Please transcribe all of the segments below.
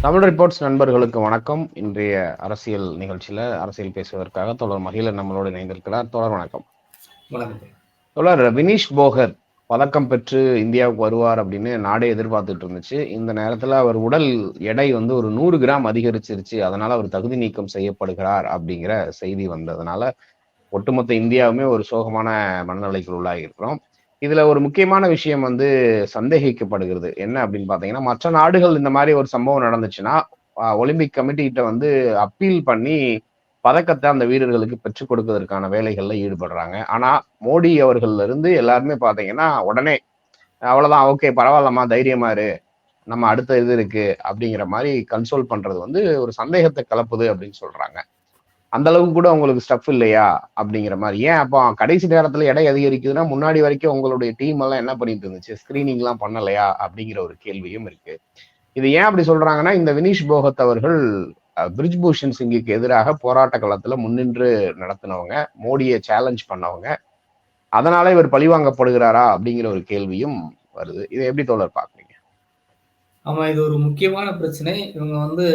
Tamil reports நண்பர்களுக்கு வணக்கம். இன்றைய அரசியல் நிகழ்ச்சியில அரசியல் பேசுவதற்காக தொடர் மகிழன் நம்மளோடு இணைந்திருக்கிறார். தொடர் வணக்கம். தொடர் வினீஷ் போகர் பதக்கம் பெற்று இந்தியாவுக்கு வருவார் அப்படின்னு நாடே எதிர்பார்த்துட்டு இருந்துச்சு. இந்த நேரத்துல அவர் உடல் எடை வந்து ஒரு நூறு கிராம் அதிகரிச்சிருச்சு. அதனால அவர் தகுதி நீக்கம் செய்யப்படுகிறார் அப்படிங்கிற செய்தி வந்ததுனால ஒட்டுமொத்த இந்தியாவுமே ஒரு சோகமான மனநிலைக்குள் உள்ளாகி இருக்கிறோம் இதுல ஒரு முக்கியமான விஷயம் வந்து சந்தேகிக்கப்படுகிறது. என்ன அப்படின்னு பாத்தீங்கன்னா மற்ற நாடுகள் இந்த மாதிரி ஒரு சம்பவம் நடந்துச்சுன்னா ஒலிம்பிக் கமிட்டி கிட்ட வந்து அப்பீல் பண்ணி பதக்கத்தை அந்த வீரர்களுக்கு பெற்றுக் கொடுப்பதற்கான வேலைகள்ல ஈடுபடுறாங்க. ஆனா மோடி அவர்கள்ல இருந்து எல்லாருமே பாத்தீங்கன்னா உடனே அவ்வளவுதான் ஓகே பரவாயில்லம்மா தைரியமா இரு. நம்ம அடுத்த இது இருக்கு. அப்படிங்கிற மாதிரி கன்சோல் பண்றது வந்து ஒரு சந்தேகத்தை கலப்புது அப்படின்னு சொல்றாங்க. அந்த அளவுக்கு கூட உங்களுக்கு ஸ்டஃப் இல்லையா? அப்படிங்கிற மாதிரி. ஏன் அப்போ கடைசி நேரத்துல எடை அதிகரிக்குதுன்னா முன்னாடி வரைக்கும் உங்களுடைய டீம் எல்லாம் என்ன பண்ணிட்டு இருந்துச்சு? ஸ்கிரீனிங் எல்லாம் பண்ணலையா? அப்படிங்கிற ஒரு கேள்வியும் இருக்கு. இது ஏன் அப்படி சொல்றாங்கன்னா இந்த வினீஷ் போகத் அவர்கள் பிரிஜ்பூஷன் சிங்குக்கு எதிராக போராட்ட களத்துல முன்னின்று நடத்தினவங்க மோடியை சேலஞ்ச் பண்ணவங்க. அதனால இவர் பழிவாங்கப்படுகிறாரா அப்படிங்கிற ஒரு கேள்வியும் வருது. இதை எப்படி தோழர் பாக்குறீங்க ஆமா இது ஒரு முக்கியமான பிரச்சனை. இவங்க வந்து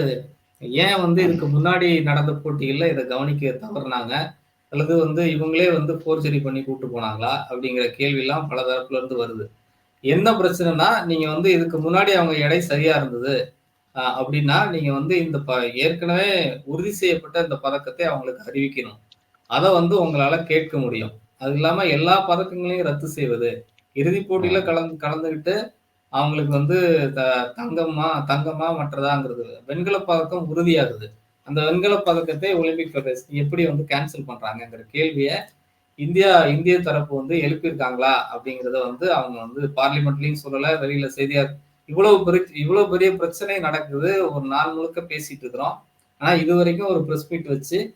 ஏன் வந்து இதுக்கு முன்னாடி நடந்த போட்டிகள்ல இதை கவனிக்க தவறுனாங்க? அல்லது வந்து இவங்களே வந்து போர்ஜரி பண்ணி கூட்டு போனாங்களா? அப்படிங்கிற கேள்வி எல்லாம் பல தரப்புல இருந்து வருது. என்ன பிரச்சனைனா நீங்க வந்து இதுக்கு முன்னாடி அவங்க எடை சரியா இருந்தது அப்படின்னா நீங்க வந்து இந்த ப ஏற்கனவே உறுதி செய்யப்பட்ட இந்த பதக்கத்தை அவங்களுக்கு அறிவிக்கணும். அதை வந்து உங்களால கேட்க முடியும். அது இல்லாம எல்லா பதக்கங்களையும் ரத்து செய்வது. இறுதிப் போட்டியில கலந்து கலந்துக்கிட்டு அவங்களுக்கு வந்து த- தங்கமா தங்கமா மற்றதாங்கிறது. வெண்கல பதக்கம் உறுதியாகுது. அந்த வெண்கல பதக்கத்தை ஒலிம்பிக் ஃபெடரேஷன் எப்படி வந்து கேன்சல் பண்றாங்கங்கிற கேள்வியை இந்தியா இந்திய தரப்பு வந்து எழுப்பியிருக்காங்களா அப்படிங்கிறத வந்து அவங்க வந்து பார்லிமெண்ட்லயும் சொல்லல வெளியில செய்தியார் இவ்வளவு பெரிய இவ்வளவு பெரிய பிரச்சனை நடக்குது. ஒரு நாள் முழுக்க பேசிட்டு இருக்கிறோம். ஆனா இது வரைக்கும் ஒரு ப்ரெஸ் மீட் வச்சு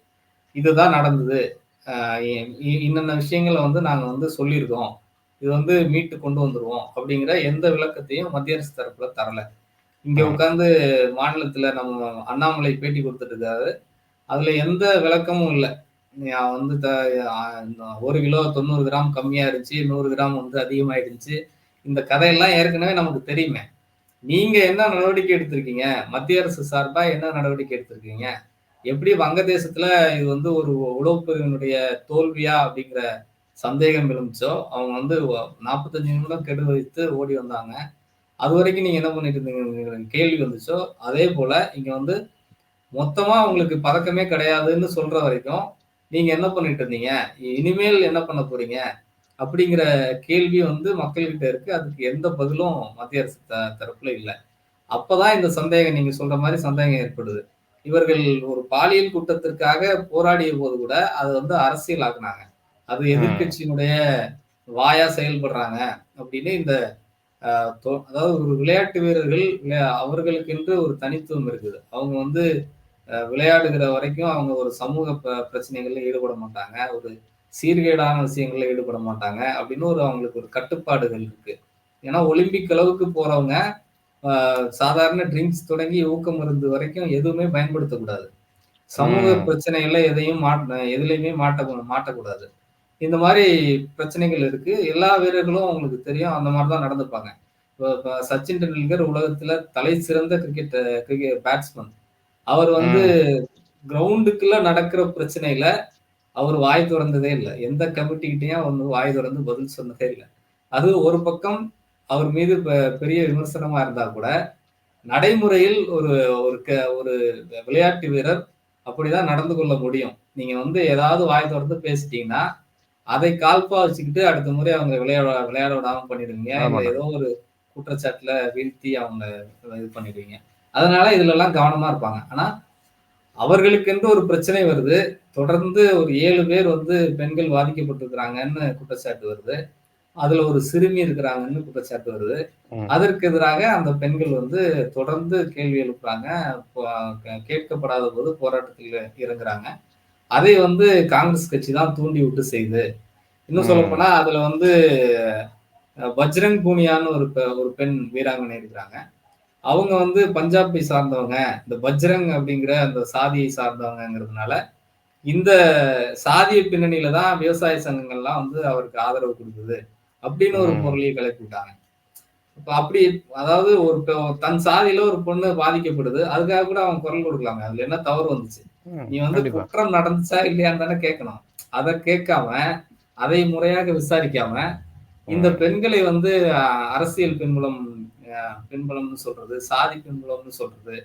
இதுதான் நடந்தது. இ- இன்னென்ன விஷயங்களை வந்து நாங்க வந்து சொல்லியிருக்கோம். இது வந்து மீட்டு கொண்டு வந்துருவோம் அப்படிங்கிற எந்த விளக்கத்தையும் மத்திய அரசு தரப்புல தரல. இங்க ஆ. உட்கார்ந்து மாநிலத்துல நம்ம அண்ணாமலை பேட்டி கொடுத்துட்டு இருக்காரு. அதுல எந்த விளக்கமும் இல்லை. வந்து ஒரு கிலோ தொண்ணூறு கிராம் கம்மியா இருந்துச்சு நூறு கிராம் வந்து அதிகமாயிடுச்சு. இந்த கதையெல்லாம் ஏற்கனவே நமக்கு தெரியுமே. நீங்க என்ன நடவடிக்கை எடுத்திருக்கீங்க? மத்திய அரசு சார்பா என்ன நடவடிக்கை எடுத்திருக்கீங்க? எப்படி வங்கதேசத்துல இது வந்து ஒரு உளவுப் பிரிவினுடைய தோல்வியா அப்படிங்கிற சந்தேகம் எழுந்துச்சோ அவங்க வந்து நாற்பத்தஞ்சு நிமிடம் கெடு வைத்து ஓடி வந்தாங்க. அது வரைக்கும் நீங்க என்ன பண்ணிட்டு இருந்தீங்க கேள்வி வந்துச்சோ அதே போல இங்க வந்து மொத்தமா உங்களுக்கு பதக்கமே கிடையாதுன்னு சொல்ற வரைக்கும் நீங்க என்ன பண்ணிட்டு இருந்தீங்க? இனிமேல் என்ன பண்ண போறீங்க? அப்படிங்கிற கேள்வி வந்து மக்கள்கிட்ட இருக்கு. அதுக்கு எந்த பதிலும் மத்திய அரசு த- தரப்புல இல்லை. அப்பதான் இந்த சந்தேகம் நீங்க சொல்ற மாதிரி சந்தேகம் ஏற்படுது. இவர்கள் ஒரு பாலியல் கூட்டத்திற்காக போராடிய போது கூட அதை வந்து அரசியல் ஆக்குனாங்க அது எதிர்க்கட்சியினுடைய வாயா செயல்படுறாங்க அப்படின்னு இந்த அதாவது ஒரு விளையாட்டு வீரர்கள் விளையா- அவர்களுக்கென்று ஒரு தனித்துவம் இருக்குது. அவங்க வந்து விளையாடுகிற வரைக்கும் அவங்க ஒரு சமூக பிரச்சனைகள்ல ஈடுபட மாட்டாங்க. ஒரு சீர்கேடான விஷயங்கள்ல ஈடுபட மாட்டாங்க அப்படின்னு ஒரு அவங்களுக்கு ஒரு கட்டுப்பாடுகள் இருக்கு. ஏன்னா ஒலிம்பிக் அளவுக்கு போறவங்க சாதாரண ட்ரிங்க்ஸ் தொடங்கி ஊக்க மருந்து வரைக்கும் எதுவுமே பயன்படுத்தக்கூடாது. சமூக. பிரச்சனைகள்ல எதையும் மாட்ட எதுலையுமே மாட்ட மாட்டக்கூடாது. இந்த மாதிரி பிரச்சனைகள் இருக்கு. எல்லா வீரர்களும் அவங்களுக்கு தெரியும். அந்த மாதிரி தான் நடந்துப்பாங்க. இப்போ சச்சின் டெண்டுல்கர் உலகத்துல தலை சிறந்த கிரிக்கெட் கிரிக்கெட் பேட்ஸ்மேன் அவர் வந்து கிரவுண்டுக்குள்ள நடக்கிற பிரச்சனையில அவர் வாய் திறந்ததே இல்லை. எந்த கமிட்டிக்கிட்டையும் வந்து வாய் திறந்து பதில் சொன்னதே இல்லை. அது ஒரு பக்கம் அவர் மீது பெரிய விமர்சனமா இருந்தா கூட நடைமுறையில் ஒரு ஒரு க- ஒரு விளையாட்டு வீரர் அப்படிதான் நடந்து கொள்ள முடியும். நீங்க வந்து ஏதாவது வாய் திறந்து பேசிட்டீங்கன்னா அதை கால்பா வச்சுக்கிட்டு அடுத்த முறை அவங்க விளையாட விளையாட விடாம பண்ணிடுவீங்க. இல்ல. ஏதோ ஒரு குற்றச்சாட்டுல வீழ்த்தி அவங்க இது பண்ணிடுவீங்க. அதனால இதுல எல்லாம் கவனமா இருப்பாங்க. ஆனா அவர்களுக்கென்று ஒரு பிரச்சனை வருது. தொடர்ந்து ஒரு ஏழு பேர் வந்து பெண்கள் பாதிக்கப்பட்டிருக்கிறாங்கன்னு குற்றச்சாட்டு வருது. அதுல ஒரு சிறுமி இருக்கிறாங்கன்னு குற்றச்சாட்டு வருது. அதற்கு எதிராக அந்த பெண்கள் வந்து தொடர்ந்து கேள்வி எழுப்புறாங்க. கேட்கப்படாத போது போராட்டத்தில் இறங்குறாங்க. அதை வந்து காங்கிரஸ் கட்சி தான் தூண்டி விட்டு செய்யுது. இன்னும். சொல்ல போனா அதுல வந்து அஹ், பஜ்ரங் பூனியான்னு ஒரு ஒரு பெண் வீராங்கனை இருக்கிறாங்க. அவங்க வந்து பஞ்சாபை சார்ந்தவங்க. இந்த பஜ்ரங் அப்படிங்கிற அந்த சாதியை சார்ந்தவங்கிறதுனால இந்த சாதிய பின்னணியில தான் விவசாய சங்கங்கள்லாம் வந்து அவருக்கு ஆதரவு கொடுக்குது அப்படின்னு ஒரு. பொருளையை கிளப்பி விட்டாங்க. இப்ப அப்படி அதாவது ஒரு தன் சாதியில ஒரு பொண்ணு பாதிக்கப்படுது. அதுக்காக கூட அவன் குரல் கொடுக்கலாமே. அதுல என்ன தவறு வந்துச்சு? நீ வந்து குற்றம் நடந்துச்சா இல்லையான்னு தானே கேட்கணும். அதை கேட்காம அதை முறையாக விசாரிக்காம இந்த பெண்களை வந்து அரசியல் பின்புலம் பின்புலம்னு சொல்றது சாதி பின்புலம்னு சொல்றது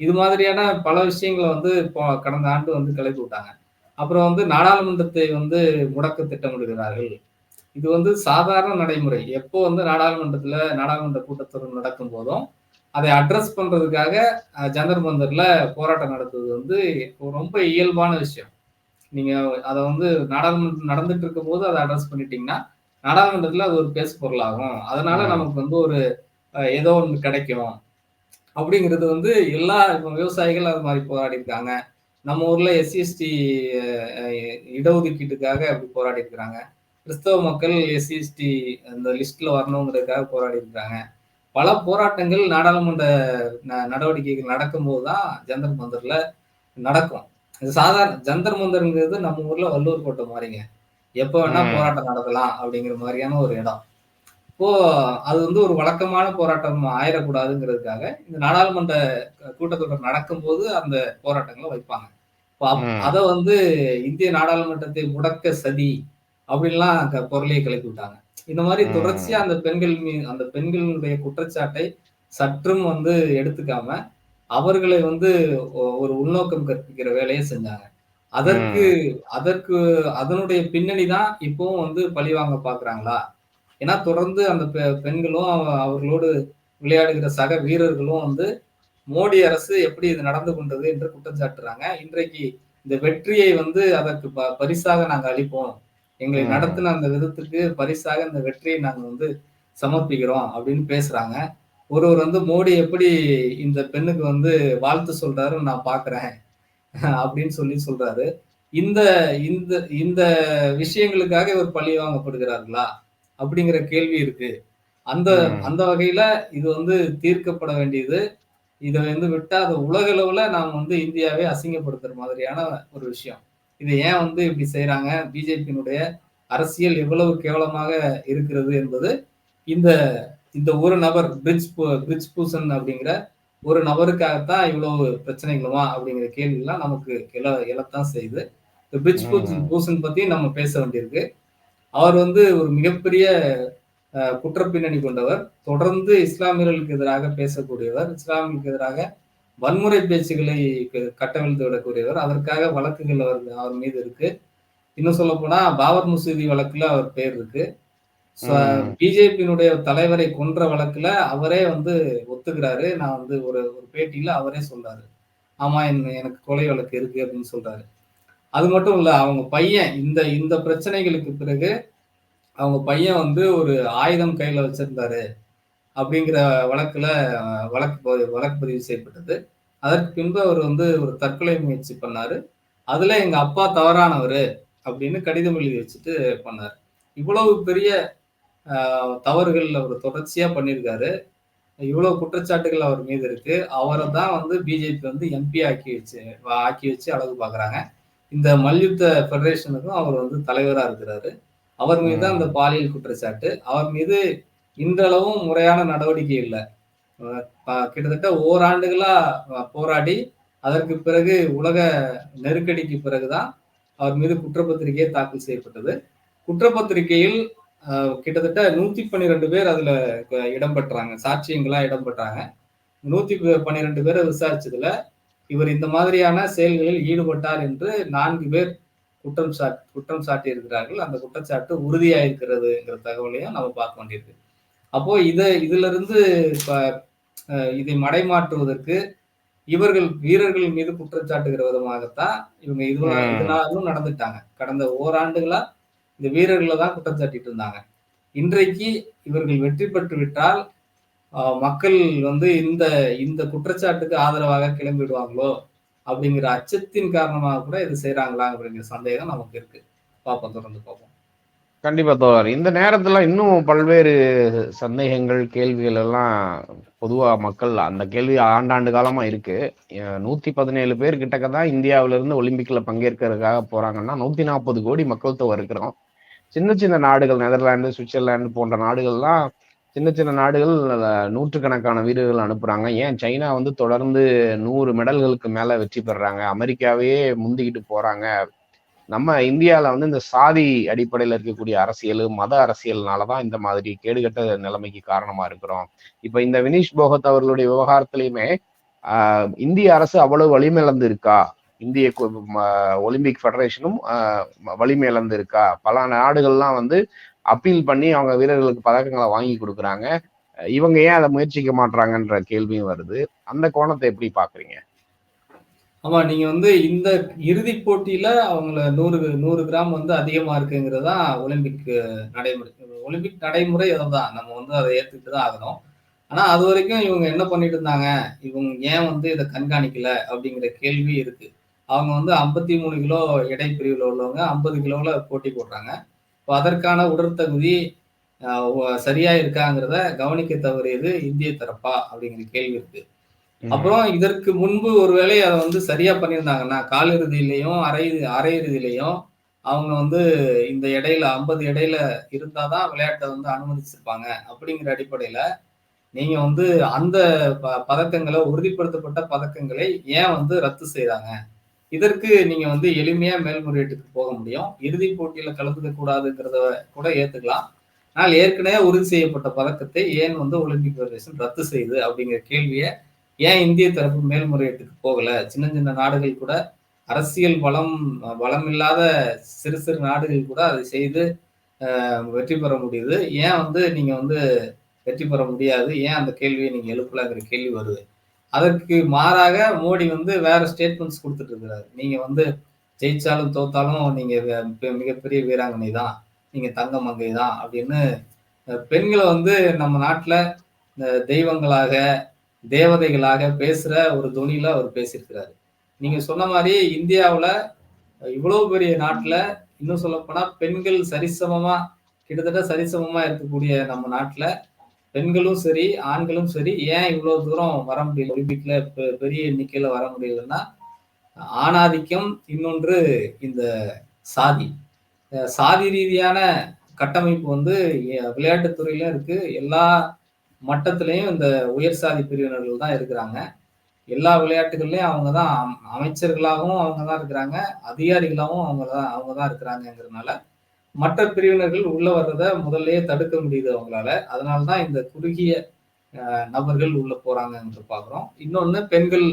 இது மாதிரியான பல விஷயங்களை வந்து இப்போ கடந்த ஆண்டு வந்து கிளப்பி விட்டாங்க. அப்புறம் வந்து நாடாளுமன்றத்தை வந்து முடக்க திட்டமிடுகிறார்கள். இது வந்து சாதாரண நடைமுறை. எப்போ வந்து நாடாளுமன்றத்துல நாடாளுமன்ற கூட்டத்தொடர் நடக்கும் போதும் அதை அட்ரஸ் பண்றதுக்காக ஜந்தர் மந்தர்ல போராட்டம் நடத்துவது வந்து ரொம்ப இயல்பான விஷயம். நீங்க அதை வந்து நாடாளுமன்றம் நடந்துட்டு இருக்கும் போது அதை அட்ரஸ் பண்ணிட்டீங்கன்னா நாடாளுமன்றத்துல அது ஒரு பேசு பொருளாகும். அதனால நமக்கு வந்து ஒரு ஏதோ ஒன்று கிடைக்கும். அப்படிங்கிறது வந்து எல்லா இப்ப விவசாயிகள் அது மாதிரி போராடி இருக்காங்க நம்ம ஊர்ல எஸ்சி எஸ்டி இடஒதுக்கீட்டுக்காக அப்படி போராடி இருக்கிறாங்க கிறிஸ்தவ மக்கள் எஸ்சி எஸ்டி அந்த லிஸ்ட்ல வரணுங்கிறதுக்காக போராடி இருக்காங்க பல போராட்டங்கள் நாடாளுமன்ற நடவடிக்கைகள் நடக்கும்போது தான் ஜந்தர் மந்தர்ல நடக்கும். இது சாதாரண ஜந்தர் மந்தர்ங்கிறது நம்ம ஊர்ல வள்ளூர் கோட்டை மாதிரிங்க. எப்ப வேணா போராட்டம் நடத்தலாம் அப்படிங்கிற மாதிரியான ஒரு இடம். இப்போ அது வந்து ஒரு வழக்கமான போராட்டம் ஆயிடக்கூடாதுங்கிறதுக்காக இந்த நாடாளுமன்ற கூட்டத்தொடர் நடக்கும்போது அந்த போராட்டங்களை வைப்பாங்க. அதை வந்து இந்திய நாடாளுமன்றத்தை முடக்க சதி அப்படின்லாம் பொருளையை கிளப்பி விட்டாங்க. இந்த மாதிரி தொடர்ச்சியா அந்த பெண்கள் அந்த பெண்களுடைய குற்றச்சாட்டை சற்றும் வந்து எடுத்துக்காம அவர்களை வந்து ஒரு உள்நோக்கம் கற்பிக்கிற வேலையை செஞ்சாங்க. அதற்கு அதற்கு அதனுடைய பின்னணி தான் இப்பவும் வந்து பழிவாங்க பாக்குறாங்களா? ஏன்னா தொடர்ந்து அந்த பெண்களும் அவ- அவர்களோடு விளையாடுகிற சக வீரர்களும் வந்து மோடி அரசு எப்படி இது நடந்து கொண்டது என்று குற்றம் சாட்டுறாங்க. இன்றைக்கு இந்த வெற்றியை வந்து அதற்கு ப- பரிசாக நாங்க அளிப்போம். எங்களை நடத்தின அந்த விதத்துக்கு பரிசாக இந்த வெற்றியை நாங்க வந்து சமர்ப்பிக்கிறோம் அப்படின்னு பேசுறாங்க. ஒருவர் வந்து மோடி எப்படி இந்த பெண்ணுக்கு வந்து வாழ்த்து சொல்றாருன்னு நான் பாக்குறேன் அப்படின்னு சொல்லி சொல்றாரு. இந்த இந்த இந்த விஷயங்களுக்காக இவர் பழி வாங்கப்படுகிறார்களா அப்படிங்கிற கேள்வி இருக்கு. அந்த அந்த வகையில இது வந்து தீர்க்கப்பட வேண்டியது. இதை வந்து விட்டா அது உலக அளவுல நாம் வந்து இந்தியாவை அசிங்கப்படுத்துற மாதிரியான ஒரு விஷயம். இதை ஏன் வந்து இப்படி செய்யறாங்க பிஜேபியினுடைய அரசியல் எவ்வளவு கேவலமாக இருக்கிறது என்பது இந்த இந்த ஒரு நபர் பிரிட்ஜ் பிரிட்ஜ் பூசன் அப்படிங்கிற ஒரு நபருக்காகத்தான் இவ்வளவு பிரச்சனைகளுமா அப்படிங்கிற கேள்விலாம் நமக்கு எழ எழத்தான் செய்யுது. இந்த பிரிட்ஜ் பூசன் பூசன் பத்தி நம்ம பேச வேண்டியிருக்கு. அவர் வந்து ஒரு மிகப்பெரிய குற்றப்பின்னணி கொண்டவர். தொடர்ந்து இஸ்லாமியர்களுக்கு எதிராக பேசக்கூடியவர். இஸ்லாமியர்களுக்கு எதிராக வன்முறை பேச்சுகளை கட்டவிழ்த்து விடக்கூடியவர். அதற்காக வழக்குகள் அவர் அவர் மீது இருக்கு. இன்னும் சொல்ல போனா பாபர் மசூதி வழக்குல அவர் பேர் இருக்கு. பிஜேபியினுடைய தலைவரை கொன்ற வழக்குல அவரே வந்து ஒத்துக்கிறாரு. நான் வந்து ஒரு ஒரு பேட்டியில அவரே சொல்றாரு. ஆமா எனக்கு கொலை வழக்கு இருக்கு அப்படின்னு சொல்றாரு. அது மட்டும் இல்ல அவங்க பையன் இந்த இந்த பிரச்சனைகளுக்கு பிறகு அவங்க பையன் வந்து ஒரு ஆயுதம் கையில வச்சிருந்தாரு. அப்படிங்கிற வழக்குல வழக்கு வழக்கு பதிவு செய்யப்பட்டது. அதற்கு பின்பு அவர் வந்து ஒரு தற்கொலை முயற்சி பண்ணாரு. அதுல எங்க அப்பா தவறானவர் அப்படின்னு கடிதம் எழுதி வச்சுட்டு பண்ணாரு. இவ்வளவு பெரிய தவறுகள் அவர் தொடர்ச்சியா பண்ணியிருக்காரு இவ்வளவு குற்றச்சாட்டுகள் அவர் மீது இருக்கு. அவரை தான் வந்து பிஜேபி வந்து எம்பி ஆக்கி வச்சு ஆக்கி வச்சு அழகு பாக்குறாங்க. இந்த மல்யுத்த ஃபெடரேஷனுக்கும் அவர் வந்து தலைவரா இருக்கிறாரு. அவர் மீது தான் இந்த பாலியல் குற்றச்சாட்டு. அவர் மீது இன்றளவும் முறையான நடவடிக்கை இல்லை. கிட்டத்தட்ட ஓராண்டுகளா போராடி அதற்கு பிறகு உலக நெருக்கடிக்கு பிறகுதான் அவர் மீது குற்றப்பத்திரிகை தாக்கல் செய்யப்பட்டது. குற்றப்பத்திரிகையில் கிட்டத்தட்ட நூத்தி பன்னிரெண்டு பேர் அதுல இடம்பெற்றாங்க சாட்சியங்களா இடம்பெற்றாங்க நூத்தி பன்னிரெண்டு பேரை விசாரிச்சதுல இவர் இந்த மாதிரியான செயல்களில் ஈடுபட்டார் என்று நான்கு பேர் குற்றம் சாட் குற்றம் சாட்டி இருக்கிறார்கள் அந்த குற்றச்சாட்டு உறுதியாயிருக்கிறதுங்கிற தகவலையும் நம்ம பார்க்க வேண்டியிருக்கு. அப்போ இதை இதுல இருந்து இதை மடைமாற்றுவதற்கு இவர்கள் வீரர்கள் மீது குற்றச்சாட்டுகிற விதமாகத்தான் இவங்க இது ம், இதனாலும் நடந்துட்டாங்க. கடந்த ஓராண்டுகளா இந்த வீரர்களை தான் குற்றம் சாட்டிட்டு இருந்தாங்க. இன்றைக்கு இவர்கள் வெற்றி பெற்று விட்டால் மக்கள் வந்து இந்த இந்த குற்றச்சாட்டுக்கு ஆதரவாக கிளம்பிடுவாங்களோ அப்படிங்கிற அச்சத்தின் காரணமாக கூட இது செய்யறாங்களா அப்படிங்கிற சந்தேகம் நமக்கு இருக்கு. பார்ப்போம் தொடர்ந்து பார்ப்போம். கண்டிப்பா தோழர். இந்த நேரத்துல இன்னும் பல்வேறு சந்தேகங்கள் கேள்விகள் எல்லாம் பொதுவா மக்கள் அந்த கேள்வி ஆண்டாண்டு காலமா இருக்கு. நூத்தி பதினேழு பேர் கிட்டக்க தான் இந்தியாவில இருந்து ஒலிம்பிக்ல பங்கேற்கிறதுக்காக போறாங்கன்னா நூத்தி நாற்பது கோடி மக்கள் தொகை இருக்கிறோம். சின்ன சின்ன நாடுகள் நெதர்லாந்து சுவிட்சர்லாந்து போன்ற நாடுகள்லாம் சின்ன சின்ன நாடுகள் நூற்றுக்கணக்கான வீரர்கள் அனுப்புறாங்க. ஏன்? சைனா வந்து தொடர்ந்து நூறு மெடல்களுக்கு மேல வெற்றி பெறாங்க. அமெரிக்காவையே முந்திக்கிட்டு போறாங்க. நம்ம இந்தியால வந்து இந்த சாதி அடிப்படையில இருக்கக்கூடிய அரசியல் மத அரசியல்னாலதான் இந்த மாதிரி கேடுகட்ட நிலைமைக்கு காரணமா இருக்கிறோம். இப்ப இந்த வினீஷ் போகத் அவர்களுடைய விவகாரத்துலையுமே ஆஹ், இந்திய அரசு அவ்வளவு வலிமிழந்து இருக்கா இந்திய ம- ஒலிம்பிக் ஃபெடரேஷனும் ஆஹ், ம- வலிமிழந்து இருக்கா பல நாடுகள்லாம் வந்து அப்பீல் பண்ணி அவங்க வீரர்களுக்கு பதக்கங்களை வாங்கி கொடுக்குறாங்க. இவங்க ஏன் அதை முயற்சிக்க மாட்றாங்கன்ற கேள்வியும் வருது. அந்த கோணத்தை எப்படி பாக்குறீங்க? ஆமா நீங்க வந்து இந்த இறுதி போட்டியில அவங்கள நூறு நூறு கிராம் வந்து அதிகமா இருக்குங்கிறது தான் ஒலிம்பிக் நடைமுறை ஒலிம்பிக் நடைமுறை அதுதான் நம்ம வந்து அதை ஏத்துக்கிட்டு தான் ஆகணும். ஆனா அது வரைக்கும் இவங்க என்ன பண்ணிட்டு இருந்தாங்க? இவங்க ஏன் வந்து இதை கண்காணிக்கல? அப்படிங்கிற கேள்வி இருக்கு. அவங்க வந்து ஐம்பத்தி மூணு கிலோ எடை பிரிவில் உள்ளவங்க ஐம்பது கிலோவில் போட்டி போடுறாங்க. இப்போ அதற்கான உடற்தகுதி சரியா இருக்காங்கிறத கவனிக்க தவறியது இந்திய தரப்பா அப்படிங்கிற கேள்வி இருக்கு. அப்புறம் இதற்கு முன்பு ஒருவேளை அதை வந்து சரியா பண்ணியிருந்தாங்கன்னா காலிறுதியிலையும் அரை அரையிறுதியிலையும் அவங்க வந்து இந்த இடையில ஐம்பது இடையில இருந்தாதான் விளையாட்டை வந்து அனுமதிச்சிருப்பாங்க. அப்படிங்கிற அடிப்படையில நீங்க வந்து அந்த ப- பதக்கங்களை உறுதிப்படுத்தப்பட்ட பதக்கங்களை ஏன் வந்து ரத்து செய்தாங்க? இதற்கு நீங்க வந்து எளிமையா மேல்முறையீட்டுக்கு போக முடியும். இறுதி போட்டியில கலந்துக்க கூடாதுங்கிறத கூட ஏத்துக்கலாம். ஆனால் ஏற்கனவே உறுதி செய்யப்பட்ட பதக்கத்தை ஏன் வந்து ஒலிம்பிக் ஃபெடரேஷன் ரத்து செய்யுது அப்படிங்கிற கேள்வியை ஏன் இந்திய தரப்பு மேல்முறையீட்டுக்கு போகல? சின்ன சின்ன நாடுகள் கூட அரசியல் பலம் பலம் இல்லாத சிறு சிறு நாடுகள் கூட அதை செய்து வெற்றி பெற முடியுது. ஏன் வந்து நீங்க வந்து வெற்றி பெற முடியாது? ஏன் அந்த கேள்வியை நீங்க எழுப்பலாங்கிற கேள்வி வருது. அதற்கு மாறாக மோடி வந்து வேற ஸ்டேட்மெண்ட்ஸ் கொடுத்துட்டு இருக்கிறாரு. நீங்க வந்து ஜெயிச்சாலும் தோத்தாலும் நீங்க மிகப்பெரிய வீராங்கனை தான். நீங்க தங்க மங்கை தான் அப்படின்னு பெண்களை வந்து நம்ம நாட்டில் இந்த தெய்வங்களாக தேவதைகளாக பேசுற ஒரு துணியில அவர் பேசியிருக்கிறாரு. நீங்க சொன்ன மாதிரி இந்தியாவுல இவ்வளவு பெரிய நாட்டுல இன்னும் சொல்லப்போனா பெண்கள் சரிசமமா கிட்டத்தட்ட சரிசமமா இருக்கக்கூடிய நம்ம நாட்டுல பெண்களும் சரி ஆண்களும் சரி ஏன் இவ்வளவு தூரம் வர முடியல? ஒலிம்பிக்ல பெரிய எண்ணிக்கையில வர முடியலன்னா ஆணாதிக்கம் இன்னொன்று இந்த சாதி. சாதி ரீதியான கட்டமைப்பு வந்து விளையாட்டுத்துறையிலும் விளையாட்டுத் இருக்கு. எல்லா மட்டத்திலையும் இந்த உயர் சாதி பிரிவினர்கள் தான் இருக்கிறாங்க. எல்லா விளையாட்டுகள்லையும் அவங்க தான் அமைச்சர்களாகவும் அவங்க தான் இருக்கிறாங்க. அதிகாரிகளாகவும் அவங்க தான் அவங்க தான் இருக்கிறாங்கங்கிறதுனால மற்ற பிரிவினர்கள் உள்ள வர்றதை முதல்லயே தடுக்க முடியுது அவங்களால. அதனால தான் இந்த குறுகிய நபர்கள் உள்ள போறாங்கன்னு பார்க்குறோம் இன்னொன்னு பெண்கள்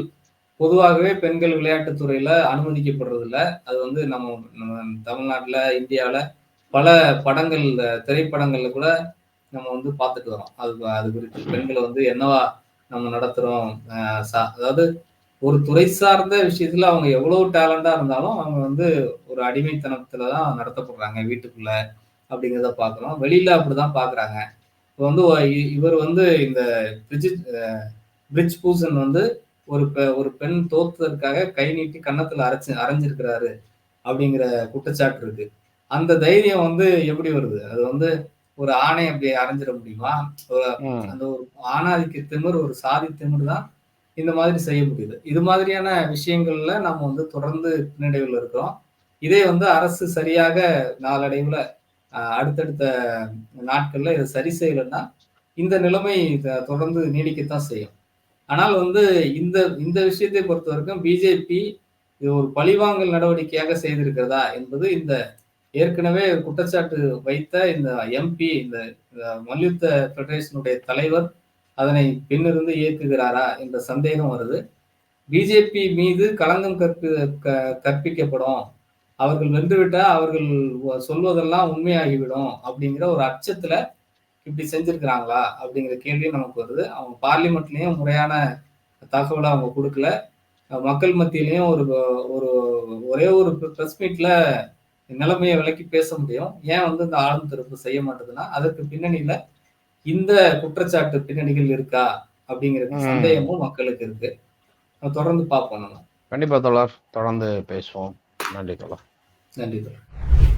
பொதுவாகவே பெண்கள் விளையாட்டுத் துறையில அனுமதிக்கப்படுறது அது வந்து நம்ம நம்ம தமிழ்நாட்டில் இந்தியாவில் பல படங்கள் திரைப்படங்கள்ல கூட நம்ம வந்து பார்த்துட்டு வரோம். அது அது குறித்து பெண்களை வந்து என்னவா நம்ம நடத்துகிறோம் சா- அதாவது ஒரு துறை சார்ந்த விஷயத்துல அவங்க எவ்வளவு டேலண்டா இருந்தாலும் அவங்க வந்து ஒரு அடிமைத்தனத்துல தான் நடத்தப்படுறாங்க வீட்டுக்குள்ள அப்படிங்கிறத பார்க்குறோம். வெளியில அப்படிதான் பாக்குறாங்க இப்போ வந்து இ- இவர் வந்து இந்த பிரிட்ஜ் பிரிட்ஜ் பூசன் வந்து ஒரு பெ- ஒரு பெண் தோத்ததற்காக கை நீட்டி கன்னத்துல அரைச்சு அரைஞ்சிருக்கிறாரு அப்படிங்கிற குற்றச்சாட்டு இருக்கு. அந்த தைரியம் வந்து எப்படி வருது? அது வந்து ஒரு ஆணை அப்படி அரைஞ்சிட முடியுமா. அந்த ஒரு ஆணாதிக்க திமிர் ஒரு சாதி திமிர் தான் இந்த மாதிரி செய்ய முடியுது. இது மாதிரியான விஷயங்கள்ல நம்ம வந்து தொடர்ந்து பின்னடைவில் இருக்கிறோம். இதே வந்து அரசு சரியாக நாளடைவுல அடுத்தடுத்த நாட்கள்ல இதை சரி செய்யலைன்னா இந்த நிலைமை தொடர்ந்து நீடிக்கத்தான் செய்யும். ஆனால் வந்து இந்த இந்த விஷயத்தை பொறுத்த வரைக்கும் பிஜேபி இது ஒரு பழிவாங்கல் நடவடிக்கையாக செய்திருக்கிறதா என்பது இந்த ஏற்கனவே குற்றச்சாட்டு வைத்த இந்த எம்பி இந்த மல்யுத்த ஃபெடரேஷனுடைய தலைவர் அதனை பின்னிருந்து இயக்குகிறாரா என்ற சந்தேகம் வருது. பிஜேபி மீது களங்கம் கற்பி க- கற்பிக்கப்படும். அவர்கள் வென்றுவிட்டா அவர்கள் சொல்வதெல்லாம் உண்மையாகிவிடும் அப்படிங்கிற ஒரு அச்சத்துல இப்படி செஞ்சிருக்கிறாங்களா அப்படிங்கிற கேள்வி நமக்கு வருது. அவங்க பார்லிமெண்ட்லயும் முறையான தகவலை அவங்க கொடுக்கல. மக்கள் மத்தியிலையும் ஒரு ஒரு ஒரே ஒரு ப்ரெஸ் மீட்ல நிலைமையை விளக்கி பேச முடியும். ஏன் வந்து இந்த ஆளும் தரப்பு செய்ய மாட்டேதுன்னா அதற்கு பின்னணியில இந்த குற்றச்சாட்டு பின்னணிகள் இருக்கா அப்படிங்கிற. சந்தேகமும் மக்களுக்கு இருக்கு. தொடர்ந்து பார்ப்போம் நம்ம. கண்டிப்பா தோழர். தொடர்ந்து பேசுவோம். நன்றி தோழர். நன்றி தோழர்.